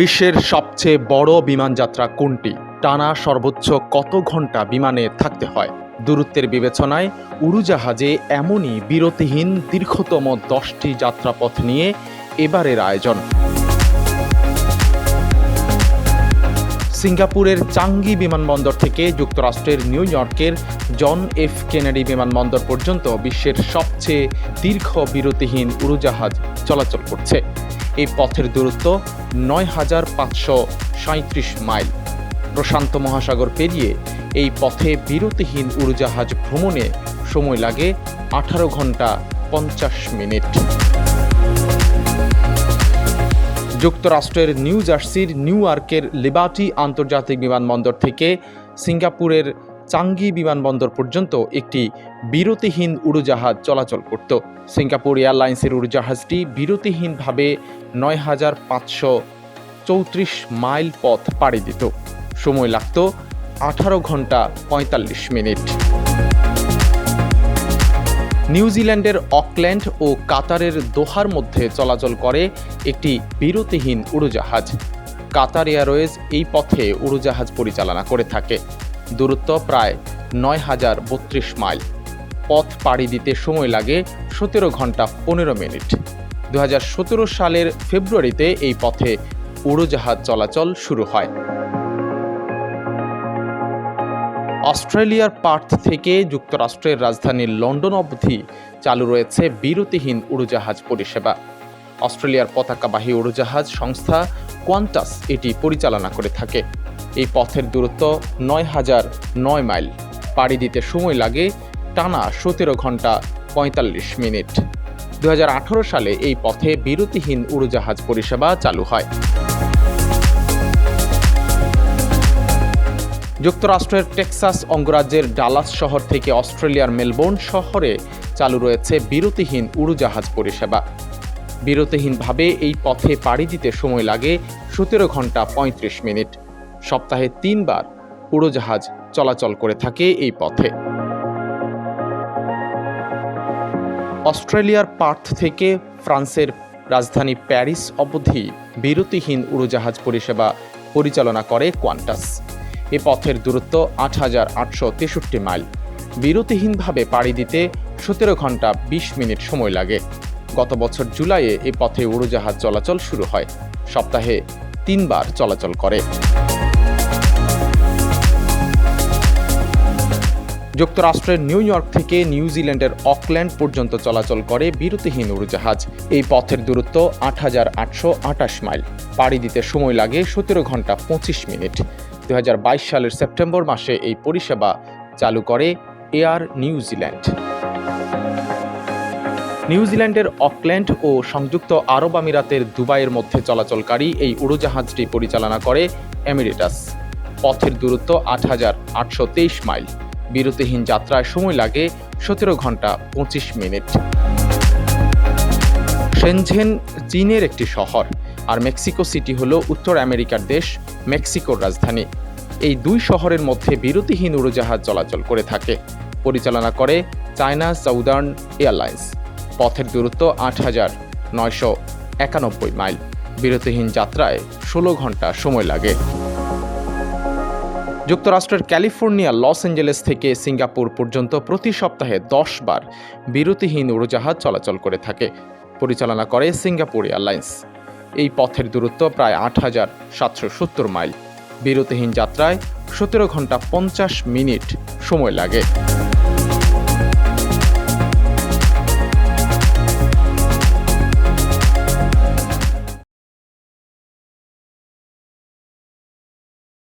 বিশ্বের সবচেয়ে বড় বিমান যাত্রা কোনটি? টানা সর্বোচ্চ কত ঘণ্টা বিমানে থাকতে হয়? দূরত্বের বিবেচনায় উড়োজাহাজে এমনই বিরতিহীন দীর্ঘতম দশটি যাত্রাপথ নিয়ে এবারের আয়োজন। সিঙ্গাপুরের চাঙ্গি বিমানবন্দর থেকে যুক্তরাষ্ট্রের নিউ ইয়র্কের জন এফ কেনেডি বিমানবন্দর পর্যন্ত বিশ্বের সবচেয়ে দীর্ঘ বিরতিহীন উড়োজাহাজ চলাচল করছে। এই পথের দূরত্ব নয় হাজার পাঁচশো সাঁত্রিশ মাইল। প্রশান্ত মহাসাগর পেরিয়ে এই পথে বিরতিহীন উড়োজাহাজ ভ্রমণে সময় লাগে আঠারো ঘণ্টা পঞ্চাশ মিনিট। যুক্তরাষ্ট্রের নিউ জার্সির নিউ ইয়র্কের লিবার্টি আন্তর্জাতিক বিমানবন্দর থেকে সিঙ্গাপুরের চাঙ্গি বিমানবন্দর পর্যন্ত একটি বিরতিহীন উড়োজাহাজ চলাচল করত। সিঙ্গাপুর এয়ারলাইন্সের উড়োজাহাজটি বিরতিহীনভাবে নয় হাজার পাঁচশো চৌত্রিশ মাইল পথ পাড়ি দিত। সময় লাগত আঠারো ঘণ্টা পঁয়তাল্লিশ মিনিট। নিউজিল্যান্ডের অকল্যান্ড ও কাতারের দোহার মধ্যে চলাচল করে একটি বিরতিহীন উড়োজাহাজ। কাতার এয়ারওয়েজ এই পথে উড়োজাহাজ পরিচালনা করে থাকে। দূরত্ব প্রায় নয় হাজার বত্রিশ মাইল। পথ পাড়ি দিতে সময় লাগে সতেরো ঘণ্টা পনেরো মিনিট। দু হাজার সতেরো সালের ফেব্রুয়ারিতে এই পথে উড়োজাহাজ চলাচল শুরু হয়। অস্ট্রেলিয়ার পার্থ থেকে যুক্তরাষ্ট্রের রাজধানী লন্ডন অবধি চালু রয়েছে বিরতিহীন উড়োজাহাজ পরিষেবা। অস্ট্রেলিয়ার পতাকাবাহী উড়োজাহাজ সংস্থা কোয়ান্টাস এটি পরিচালনা করে থাকে। এই পথের দূরত্ব নয় হাজার নয় মাইল। পাড়ি দিতে সময় লাগে টানা সতেরো ঘণ্টা পঁয়তাল্লিশ মিনিট। দুই হাজার আঠারো সালে এই পথে বিরতিহীন উড়োজাহাজ পরিষেবা চালু হয়। যুক্তরাষ্ট্রের টেক্সাস অঙ্গরাজ্যের ডালাস শহর থেকে অস্ট্রেলিয়ার মেলবোর্ন শহরে চালু রয়েছে বিরতিহীন উড়োজাহাজ পরিষেবা। বিরতিহীনভাবে এই পথে পাড়ি দিতে সময় লাগে সতেরো ঘণ্টা পঁয়ত্রিশ মিনিট। সপ্তাহে তিনবার উড়োজাহাজ চলাচল করে থাকে এই পথে। অস্ট্রেলিয়ার পার্থ থেকে ফ্রান্সের রাজধানী প্যারিস অবধি বিরতিহীন উড়োজাহাজ পরিষেবা পরিচালনা করে কোয়ান্টাস। এ পথের দূরত্ব আট হাজার আটশো তেষট্টি মাইল। বিরতিহীনভাবে পাড়ি দিতে সতেরো ঘণ্টা বিশ মিনিট সময় লাগে। গত বছর জুলাইয়ে এ পথে উড়োজাহাজ চলাচল শুরু হয়। সপ্তাহে তিনবার চলাচল করে। যুক্তরাষ্ট্রের নিউ ইয়র্ক থেকে নিউজিল্যান্ডের অকল্যান্ড পর্যন্ত চলাচল করে বিরতিহীন উড়োজাহাজ। এই পথের দূরত্ব আট হাজার আটশো আটাশ মাইল। পাড়ি দিতে সময় লাগে সতেরো ঘণ্টা পঁচিশ মিনিট। দু হাজার বাইশ সালের সেপ্টেম্বর মাসে এই পরিষেবা চালু করে এয়ার নিউজিল্যান্ড নিউজিল্যান্ডের অকল্যান্ড ও সংযুক্ত আরব আমিরাতের দুবাইয়ের মধ্যে চলাচলকারী এই উড়োজাহাজটি পরিচালনা করে এমিরেটাস। পথের দূরত্ব আট হাজার আটশো তেইশ মাইল। বিরতিহীন যাত্রায় সময় লাগে সতেরো ঘণ্টা পঁচিশ মিনিট। সেনঝেন চীনের একটি শহর আর মেক্সিকো সিটি হল উত্তর আমেরিকার দেশ, মেক্সিকোর রাজধানী। এই দুই শহরের মধ্যে বিরতিহীন উড়োজাহাজ চলাচল করে থাকে। পরিচালনা করে চায়না সাউদার্ন এয়ারলাইন্স। পথের দূরত্ব আট হাজার নয়শো একানব্বই মাইল। বিরতিহীন যাত্রায় ষোলো ঘণ্টা সময় লাগে। যুক্তরাষ্ট্রের ক্যালিফোর্নিয়া, লস অ্যাঞ্জেলেস থেকে সিঙ্গাপুর পর্যন্ত প্রতি সপ্তাহে দশ বার বিরতিহীন উড়োজাহাজ চলাচল করে থাকে। পরিচালনা করে সিঙ্গাপুর এয়ারলাইন্স। এই পথের দূরত্ব প্রায় আট হাজার সাতশো সত্তর মাইল। বিরতিহীন যাত্রায় সতেরো ঘণ্টা পঞ্চাশ মিনিট সময় লাগে।